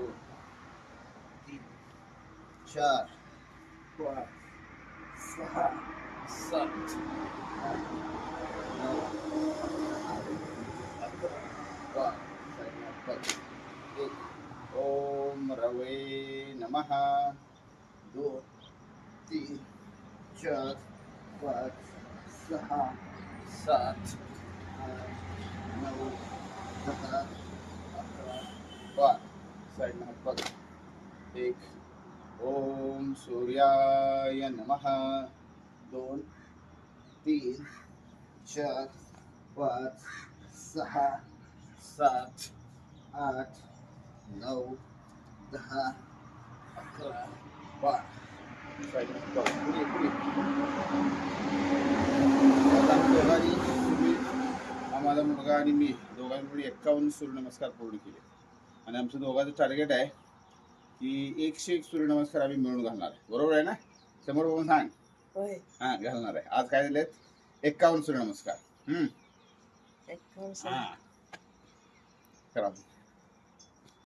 दोन तीन चार पाच सहा सात आठ, एक ओम रवे नमः। दोन तीन चार पाच सहा सात आठ नऊ दहा अकरा बारा साईडला बघा. एक. ओम सूर्याय नमः. दोन. तीन. चार. पाच. सहा. सात. आठ. नऊ. दहा. अकरा. बारा. साईडला बघा. पुढे पुढे. आम्हाला मुलगा आणि मी दोघांनी एक्कावन्न सूर्यनमस्कार पूर्ण केले. आणि आमचं दोघांचं टार्गेट आहे की एकशे एक सूर्यनमस्कार आम्ही मिळून घालणार. आहे बरोबर आहे ना? समोर बघून सांग. हा घालणार आहे. आज काय दिलेत? एक्कावन्न सूर्यनमस्कार. हम्म. हा. करा.